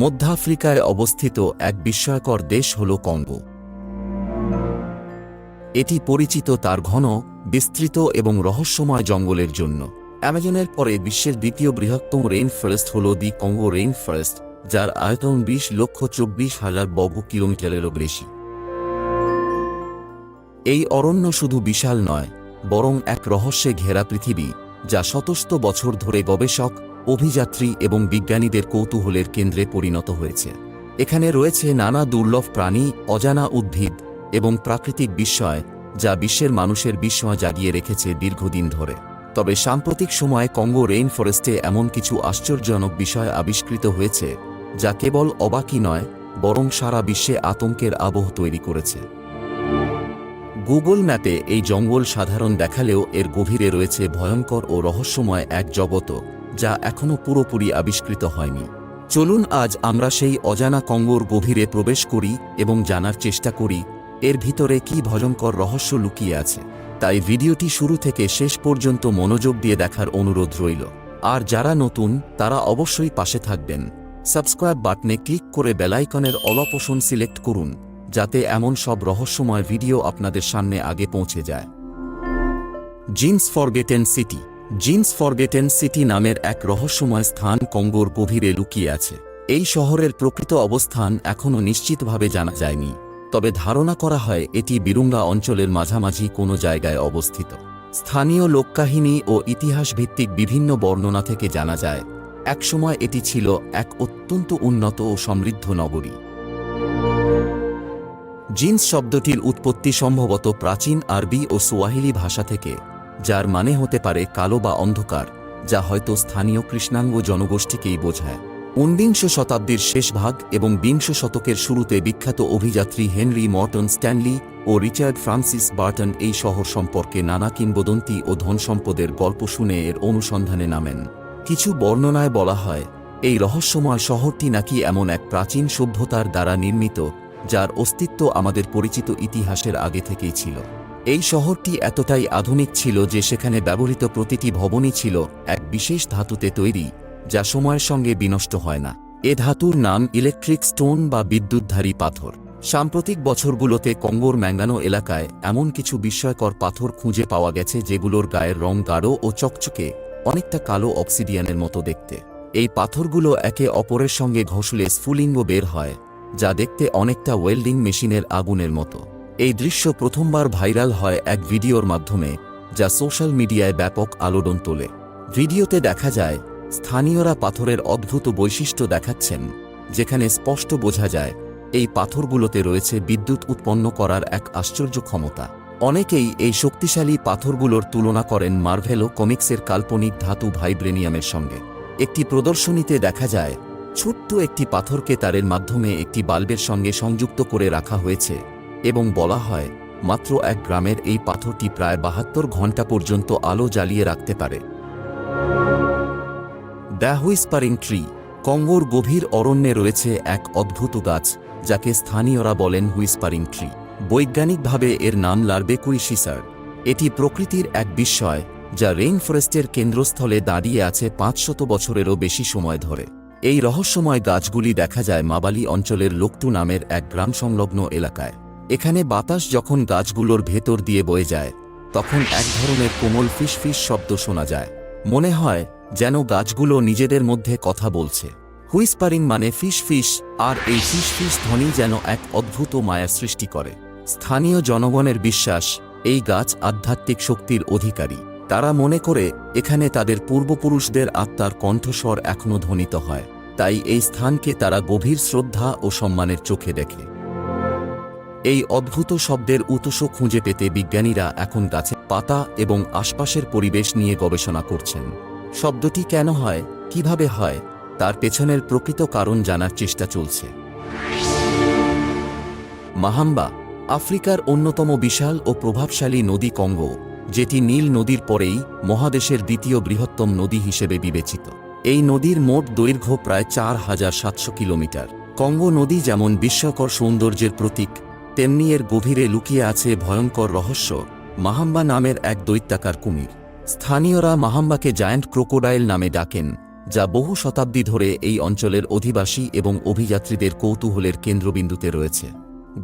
মধ্য আফ্রিকায় অবস্থিত এক বিস্ময়কর দেশ হল কঙ্গো। এটি পরিচিত তার ঘন, বিস্তৃত এবং রহস্যময় জঙ্গলের জন্য। অ্যামাজনের পরে বিশ্বের দ্বিতীয় বৃহত্তম রেইন ফরেস্ট হল দি কঙ্গো রেইন ফরেস্ট যার আয়তন বিশ লক্ষ চব্বিশ হাজার বর্গ কিলোমিটারেরও বেশি। এই অরণ্য শুধু বিশাল নয়, বরং এক রহস্যে ঘেরা পৃথিবী, যা শতশত বছর ধরে গবেষক অভিযাত্রী এবং বিজ্ঞানীদের কৌতূহলের কেন্দ্রে পরিণত হয়েছে। এখানে রয়েছে নানা দুর্লভ প্রাণী, অজানা উদ্ভিদ এবং প্রাকৃতিক বিস্ময় যা বিশ্বের মানুষের বিস্ময় জাগিয়ে রেখেছে দীর্ঘদিন ধরে। তবে সাম্প্রতিক সময়ে কঙ্গো রেইন ফরেস্টে এমন কিছু আশ্চর্যজনক বিষয় আবিষ্কৃত হয়েছে, যা কেবল অবাকই নয়, বরং সারা বিশ্বে আতঙ্কের আবহ তৈরি করেছে। গুগল ম্যাপে এই জঙ্গল সাধারণ দেখালেও এর গভীরে রয়েছে ভয়ঙ্কর ও রহস্যময় এক জগত যা এখনও পুরোপুরি আবিষ্কৃত হয়নি। চলুন আজ আমরা সেই অজানা কঙ্গোর গভীরে প্রবেশ করি এবং জানার চেষ্টা করি, এর ভিতরে কি ভয়ঙ্কর রহস্য লুকিয়ে আছে। তাই ভিডিওটি শুরু থেকে শেষ পর্যন্ত মনোযোগ দিয়ে দেখার অনুরোধ রইল। আর যারা নতুন, তারা অবশ্যই পাশে থাকবেন। সাবস্ক্রাইব বাটনে ক্লিক করে বেলাইকনের অলপোষণ সিলেক্ট করুন, যাতে এমন সব রহস্যময় ভিডিও আপনাদের সামনে আগে পৌঁছে যায়। Jinns forgotten city jinns forgotten city নামের এক রহস্যময় স্থান কঙ্গোর গভীরে লুকিয়ে আছে। এই শহরের প্রকৃত অবস্থান এখনও নিশ্চিতভাবে জানা যায়নি, তবে ধারণা করা হয় এটি বিরুঙ্গা অঞ্চলের মাঝামাঝি কোনো জায়গায় অবস্থিত। স্থানীয় লোককাহিনী ও ইতিহাস ভিত্তিক বিভিন্ন বর্ণনা থেকে জানা যায়, একসময় এটি ছিল এক অত্যন্ত উন্নত ও সমৃদ্ধ নগরী। জিন্স শব্দটির উৎপত্তি সম্ভবত প্রাচীন আরবি ও সোয়াহিলি ভাষা থেকে। যার মানে হতে পারে কালো বা অন্ধকার, যা হয়তো স্থানীয় কৃষ্ণাঙ্গ জনগোষ্ঠীকেই বোঝায়। ঊনবিংশ শতাব্দীর শেষ ভাগ এবং বিংশ শতকের শুরুতে বিখ্যাত অভিযাত্রী হেনরি মর্টন স্ট্যানলি ও রিচার্ড ফ্রান্সিস বার্টন এই শহর সম্পর্কে নানা কিংবদন্তি ও ধনসম্পদের গল্প শুনে এর অনুসন্ধানে নামেন। কিছু বর্ণনায় বলা হয়, এই রহস্যময় শহরটি নাকি এমন এক প্রাচীন সভ্যতার দ্বারা নির্মিত, যার অস্তিত্ব আমাদের পরিচিত ইতিহাসের আগে থেকেই ছিল। এই শহরটি এতটাই আধুনিক ছিল যে সেখানে ব্যবহৃত প্রতিটি ভবনই ছিল এক বিশেষ ধাতুতে তৈরি, যা সময়ের সঙ্গে বিনষ্ট হয় না। এ ধাতুর নাম ইলেকট্রিক স্টোন বা বিদ্যুৎধারী পাথর। সাম্প্রতিক বছরগুলোতে কঙ্গোর ম্যাঙ্গানো এলাকায় এমন কিছু বিস্ময়কর পাথর খুঁজে পাওয়া গেছে যেগুলোর গায়ের রং গাঢ় ও চকচকে, অনেকটা কালো অক্সিডিয়ানের মতো দেখতে। এই পাথরগুলো একে অপরের সঙ্গে ঘষলে স্ফুলিঙ্গ বের হয়, যা দেখতে অনেকটা ওয়েল্ডিং মেশিনের আগুনের মতো। এই দৃশ্য প্রথমবার ভাইরাল হয় এক ভিডিওর মাধ্যমে, যা সোশ্যাল মিডিয়ায় ব্যাপক আলোড়ন তোলে। ভিডিওতে দেখা যায়, স্থানীয়রা পাথরের অদ্ভুত বৈশিষ্ট্য দেখাচ্ছেন, যেখানে স্পষ্ট বোঝা যায়, এই পাথরগুলোতে রয়েছে বিদ্যুৎ উৎপন্ন করার এক আশ্চর্য ক্ষমতা। অনেকেই এই শক্তিশালী পাথরগুলোর তুলনা করেন মার্ভেলো কমিক্সের কাল্পনিক ধাতু ভাইব্রেনিয়ামের সঙ্গে। একটি প্রদর্শনীতে দেখা যায়, ছোট্ট একটি পাথরকে তারের মাধ্যমে একটি বাল্বের সঙ্গে সংযুক্ত করে রাখা হয়েছে। এবং বলা হয়, মাত্র এক গ্রামের এই পাথরটি প্রায় বাহাত্তর ঘণ্টা পর্যন্ত আলো জ্বালিয়ে রাখতে পারে। দ্য হুইসপারিং ট্রি, কঙ্গোর গভীর অরণ্যে রয়েছে এক অদ্ভুত গাছ, যাকে স্থানীয়রা বলেন হুইসপারিং ট্রি। বৈজ্ঞানিকভাবে এর নাম লার্বেকুই সিসার এটি প্রকৃতির এক বিস্ময়, যা রেইন ফরেস্টের কেন্দ্রস্থলে দাঁড়িয়ে আছে পাঁচশত বছরেরও বেশি সময় ধরে। এই রহস্যময় গাছগুলি দেখা যায় মাবালি অঞ্চলের লোকটু নামের এক গ্রাম সংলগ্ন এলাকায়। এখানে বাতাস যখন গাছগুলোর ভেতর দিয়ে বয়ে যায়, তখন এক ধরনের কোমল ফিস ফিস শব্দ শোনা যায়। মনে হয় যেন গাছগুলো নিজেদের মধ্যে কথা বলছে। হুইসপারিং মানে ফিস ফিস আর এই ফিস ফিস ধ্বনি যেন এক অদ্ভুত মায়া সৃষ্টি করে। স্থানীয় জনগণের বিশ্বাস, এই গাছ আধ্যাত্মিক শক্তির অধিকারী। তারা মনে করে, এখানে তাদের পূর্বপুরুষদের আত্মার কণ্ঠস্বর এখনও ধ্বনিত হয়। তাই এই স্থানকে তারা গভীর শ্রদ্ধা ও সম্মানের চোখে দেখে। এই অদ্ভুত শব্দের উৎস খুঁজে পেতে বিজ্ঞানীরা এখন গাছে পাতা এবং আশপাশের পরিবেশ নিয়ে গবেষণা করছেন। শব্দটি কেন হয়, কীভাবে হয়, তার পেছনের প্রকৃত কারণ জানার চেষ্টা চলছে। মাহাম্বা, আফ্রিকার অন্যতম বিশাল ও প্রভাবশালী নদী কঙ্গো, যেটি নীল নদীর পরেই মহাদেশের দ্বিতীয় বৃহত্তম নদী হিসেবে বিবেচিত। এই নদীর মোট দৈর্ঘ্য প্রায় চার হাজার সাতশো কিলোমিটার। কঙ্গো নদী যেমন বিস্ময়কর সৌন্দর্যের প্রতীক তেমনি এর গভীরে লুকিয়ে আছে ভয়ঙ্কর রহস্য মাহাম্বা নামের এক দৈত্যাকার কুমির। স্থানীয়রা মাহাম্বাকে জায়ান্ট ক্রোকোডাইল নামে ডাকেন, যা বহু শতাব্দী ধরে এই অঞ্চলের অধিবাসী এবং অভিযাত্রীদের কৌতূহলের কেন্দ্রবিন্দুতে রয়েছে।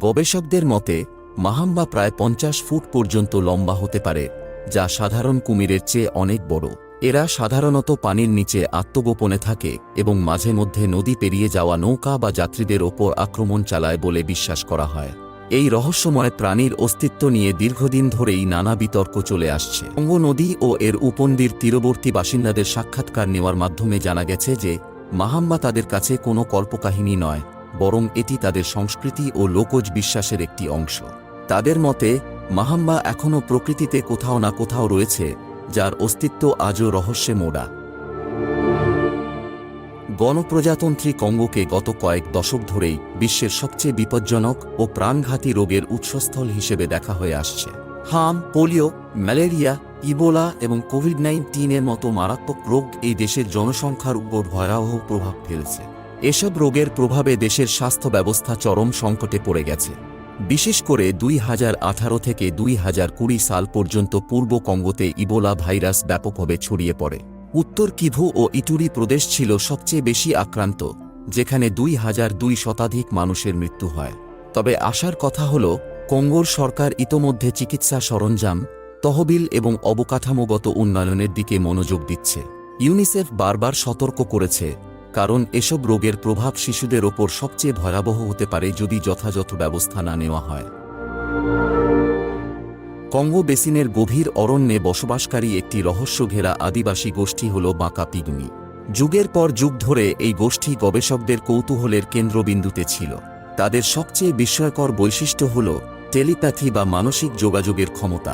গবেষকদের মতে মাহাম্বা প্রায় পঞ্চাশ ফুট পর্যন্ত লম্বা হতে পারে, যা সাধারণ কুমিরের চেয়ে অনেক বড়। এরা সাধারণত পানির নিচে আত্মগোপনে থাকে এবং মাঝে মধ্যে নদী পেরিয়ে যাওয়া নৌকা বা যাত্রীদের ওপর আক্রমণ চালায় বলে বিশ্বাস করা হয়। এই রহস্যময় প্রাণীর অস্তিত্ব নিয়ে দীর্ঘদিন ধরেই নানা বিতর্ক চলে আসছে। অঙ্গ নদী ও এর উপনদীর তীরবর্তী বাসিন্দাদের সাক্ষাৎকার নেওয়ার মাধ্যমে জানা গেছে যে মাহাম্বা তাদের কাছে কোনো কল্পকাহিনী নয়, বরং এটি তাদের সংস্কৃতি ও লোকজ বিশ্বাসের একটি অংশ। তাদের মতে মাহাম্বা এখনও প্রকৃতিতে কোথাও না কোথাও রয়েছে, যার অস্তিত্ব আজও রহস্যে মোড়া। গণপ্রজাতন্ত্রী কঙ্গোকে গত কয়েক দশক ধরেই বিশ্বের সবচেয়ে বিপজ্জনক ও প্রাণঘাতী রোগের উৎসস্থল হিসেবে দেখা হয়ে আসছে। হাম, পোলিও, ম্যালেরিয়া, ইবোলা এবং কোভিড নাইন্টিনের মতো মারাত্মক রোগ এই দেশের জনসংখ্যার উপর ভয়াবহ প্রভাব ফেলছে। এসব রোগের প্রভাবে দেশের স্বাস্থ্য ব্যবস্থা চরম সংকটে পড়ে গেছে। বিশেষ করে দুই হাজার আঠারো থেকে দুই হাজার কুড়ি সাল পর্যন্ত পূর্ব কঙ্গোতে ইবোলা ভাইরাস ব্যাপকভাবে ছড়িয়ে পড়ে। উত্তর কিভু ও ইটুরি প্রদেশ ছিল সবচেয়ে বেশি আক্রান্ত, যেখানে দুই হাজার দুই শতাধিক মানুষের মৃত্যু হয়। তবে আশার কথা হল, কঙ্গোর সরকার ইতোমধ্যে চিকিৎসা সরঞ্জাম, তহবিল এবং অবকাঠামোগত উন্নয়নের দিকে মনোযোগ দিচ্ছে। ইউনিসেফ বারবার সতর্ক করেছে, কারণ এসব রোগের প্রভাব শিশুদের ওপর সবচেয়ে ভয়াবহ হতে পারে যদি যথাযথ ব্যবস্থা না নেওয়া হয়। কঙ্গো বেসিনের গভীর অরণ্যে বসবাসকারী একটি রহস্য ঘেরা আদিবাসী গোষ্ঠী হল বাঁকা পিগমি। যুগের পর যুগ ধরে এই গোষ্ঠী গবেষকদের কৌতূহলের কেন্দ্রবিন্দুতে ছিল। তাদের সবচেয়ে বিস্ময়কর বৈশিষ্ট্য হল টেলিপ্যাথি বা মানসিক যোগাযোগের ক্ষমতা।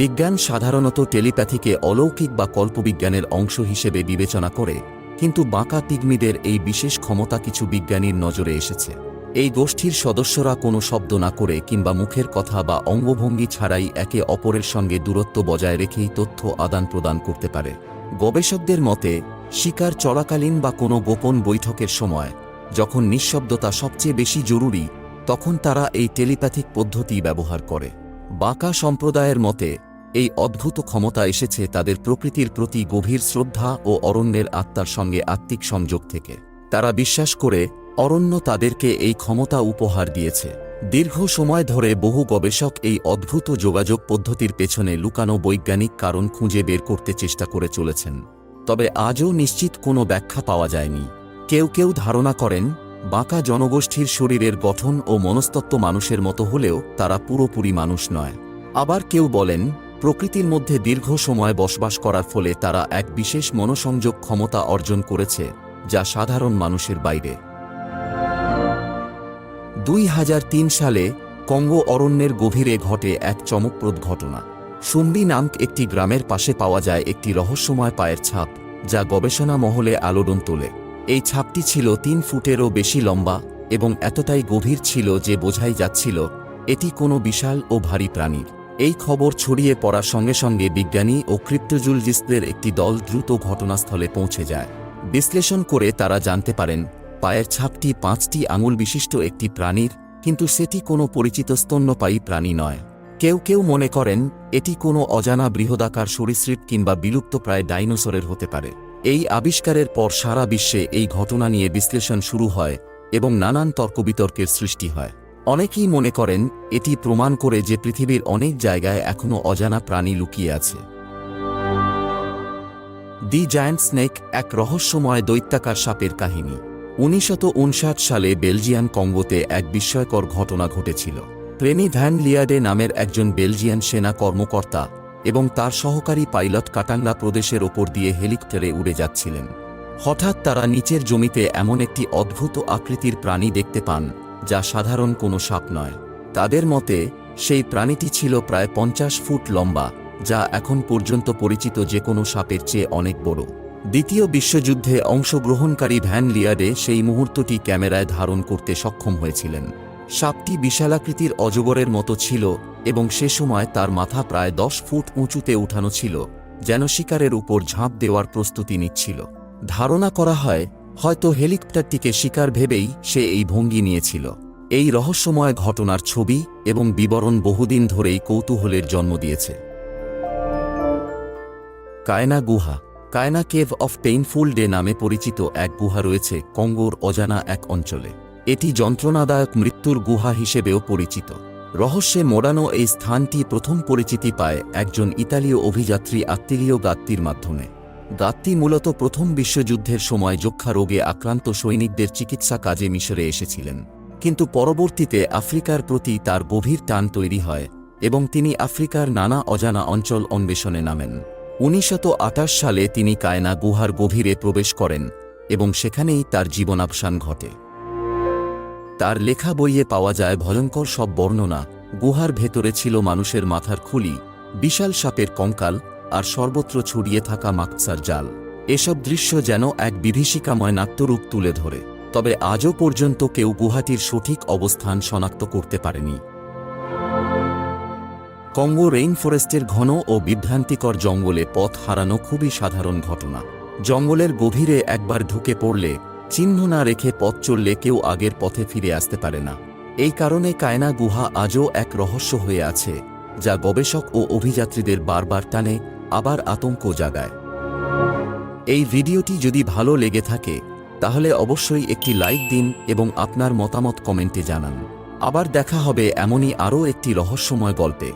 বিজ্ঞান সাধারণত টেলিপ্যাথিকে অলৌকিক বা কল্পবিজ্ঞানের অংশ হিসেবে বিবেচনা করে, কিন্তু বাঁকা পিগমিদের এই বিশেষ ক্ষমতা কিছু বিজ্ঞানীর নজরে এসেছে। এই গোষ্ঠীর সদস্যরা কোনো শব্দ না করে কিংবা মুখের কথা বা অঙ্গভঙ্গি ছাড়াই একে অপরের সঙ্গে দূরত্ব বজায় রেখেই তথ্য আদান প্রদান করতে পারে। গবেষকদের মতে, শিকার চলাকালীন বা কোনো গোপন বৈঠকের সময়, যখন নিঃশব্দতা সবচেয়ে বেশি জরুরি, তখন তারা এই টেলিপ্যাথিক পদ্ধতি ব্যবহার করে। বাঁকা সম্প্রদায়ের মতে, এই অদ্ভুত ক্ষমতা এসেছে তাদের প্রকৃতির প্রতি গভীর শ্রদ্ধা ও অরণ্যের আত্মার সঙ্গে আত্মিক সংযোগ থেকে। তারা বিশ্বাস করে অরণ্য তাদেরকে এই ক্ষমতা উপহার দিয়েছে। দীর্ঘ সময় ধরে বহু গবেষক এই অদ্ভুত যোগাযোগ পদ্ধতির পেছনে লুকানো বৈজ্ঞানিক কারণ খুঁজে বের করতে চেষ্টা করে চলেছেন। তবে আজও নিশ্চিত কোনো ব্যাখ্যা পাওয়া যায়নি। কেউ কেউ ধারণা করেন, বাঁকা জনগোষ্ঠীর শরীরের গঠন ও মনস্তত্ব মানুষের মতো হলেও তারা পুরোপুরি মানুষ নয়। আবার কেউ বলেন, প্রকৃতির মধ্যে দীর্ঘ সময় বসবাস করার ফলে তারা এক বিশেষ মনোসংযোগ ক্ষমতা অর্জন করেছে, যা সাধারণ মানুষের বাইরে। দুই হাজার তিন সালে কঙ্গো অরণ্যের গভীরে ঘটে এক চমকপ্রদ ঘটনা। সুম্বি নামক একটি গ্রামের পাশে পাওয়া যায় একটি রহস্যময় পায়ের ছাপ, যা গবেষণা মহলে আলোড়ন তোলে। এই ছাপটি ছিল তিন ফুটেরও বেশি লম্বা এবং এতটাই গভীর ছিল যে বোঝাই যাচ্ছিল, এটি কোনো বিশাল ও ভারী প্রাণীর। এই খবর ছড়িয়ে পড়ার সঙ্গে সঙ্গে বিজ্ঞানী ও ক্রিপ্টোজুলজিস্টদের একটি দল দ্রুত ঘটনাস্থলে পৌঁছে যায়। বিশ্লেষণ করে তারা জানতে পারেন পায়ের ছাপটি পাঁচটি আঙুল বিশিষ্ট একটি প্রাণীর, কিন্তু সেটি কোনো পরিচিত স্তন্যপায়ী প্রাণী নয়। কেউ কেউ মনে করেন, এটি কোনো অজানা বৃহদাকার সরীসৃপ কিংবা বিলুপ্তপ্রায় ডাইনোসরের হতে পারে। এই আবিষ্কারের পর সারা বিশ্বে এই ঘটনা নিয়ে বিশ্লেষণ শুরু হয় এবং নানান তর্কবিতর্কের সৃষ্টি হয়। অনেকেই মনে করেন, এটি প্রমাণ করে যে পৃথিবীর অনেক জায়গায় এখনও অজানা প্রাণী লুকিয়ে আছে। দি জায়ান্ট স্নেক এক রহস্যময় দৈত্যাকার সাপের কাহিনী। উনিশশত সালে বেলজিয়ান কঙ্গোতে এক বিস্ময়কর ঘটনা ঘটেছিল। প্রেমি ভ্যান লিয়াডে নামের একজন বেলজিয়ান সেনা কর্মকর্তা এবং তার সহকারী পাইলট কাটাঙ্গা প্রদেশের ওপর দিয়ে হেলিকপ্টারে উড়ে যাচ্ছিলেন। হঠাৎ তারা নিচের জমিতে এমন একটি অদ্ভুত আকৃতির প্রাণী দেখতে পান, যা সাধারণ কোনো সাপ নয়। তাদের মতে, সেই প্রাণীটি ছিল প্রায় পঞ্চাশ ফুট লম্বা, যা এখন পর্যন্ত পরিচিত যে কোনো সাপের চেয়ে অনেক বড়। দ্বিতীয় বিশ্বযুদ্ধে অংশগ্রহণকারী ভ্যান লিয়াডে সেই মুহূর্তটি ক্যামেরায় ধারণ করতে সক্ষম হয়েছিলেন। সাপটি বিশালাকৃতির অজগরের মতো ছিল এবং সে সময় তার মাথা প্রায় দশ ফুট উঁচুতে উঠানো ছিল, যেন শিকারের উপর ঝাঁপ দেওয়ার প্রস্তুতি নিচ্ছিল। ধারণা করা হয়, হয়তো হেলিকপ্টারটিকে শিকার ভেবেই সে এই ভঙ্গি নিয়েছিল। এই রহস্যময় ঘটনার ছবি এবং বিবরণ বহুদিন ধরেই কৌতূহলের জন্ম দিয়েছে। কায়না গুহা কায়না কেভ অফ পেইনফুল ডে নামে পরিচিত এক গুহা রয়েছে কঙ্গোর অজানা এক অঞ্চলে। এটি যন্ত্রণাদায়ক মৃত্যুর গুহা হিসেবেও পরিচিত। রহস্যে মোড়ানো এই স্থানটি প্রথম পরিচিতি পায় একজন ইতালীয় অভিযাত্রী আত্মীয় গাত্তির মাধ্যমে। গাত্তি মূলত প্রথম বিশ্বযুদ্ধের সময় যক্ষা রোগে আক্রান্ত সৈনিকদের চিকিৎসা কাজে মিশরে এসেছিলেন। কিন্তু পরবর্তীতে আফ্রিকার প্রতি তার গভীর টান তৈরি হয় এবং তিনি আফ্রিকার নানা অজানা অঞ্চল অন্বেষণে নামেন। উনিশশত সালে তিনি কায়না গুহার গভীরে প্রবেশ করেন এবং সেখানেই তার জীবনাবসান ঘটে। তার লেখা বইয়ে পাওয়া যায় ভয়ঙ্কর সব বর্ণনা, গুহার ভেতরে ছিল মানুষের মাথার খুলি, বিশাল সাপের কঙ্কাল আর সর্বত্র ছড়িয়ে থাকা মাকসার জাল। এসব দৃশ্য যেন এক বিভীষিকাময় নাট্যরূপ তুলে ধরে, তবে আজও পর্যন্ত কেউ গুহাটির সঠিক অবস্থান শনাক্ত করতে পারেনি। কঙ্গো রেইন ফরেস্টের ঘন ও বিভ্রান্তিকর জঙ্গলে পথ হারানো খুবই সাধারণ ঘটনা। জঙ্গলের গভীরে একবার ঢুকে পড়লে চিহ্ন না রেখে পথ চললে কেউ আগের পথে ফিরে আসতে পারে না। এই কারণে কায়না গুহা আজও এক রহস্য হয়ে আছে, যা গবেষক ও অভিযাত্রীদের বারবার টানে, আবার আতঙ্ক জাগায়। এই ভিডিওটি যদি ভালো লেগে থাকে, তাহলে অবশ্যই একটি লাইক দিন এবং আপনার মতামত কমেন্টে জানান। আবার দেখা হবে এমনই আরও একটি রহস্যময় গল্পে।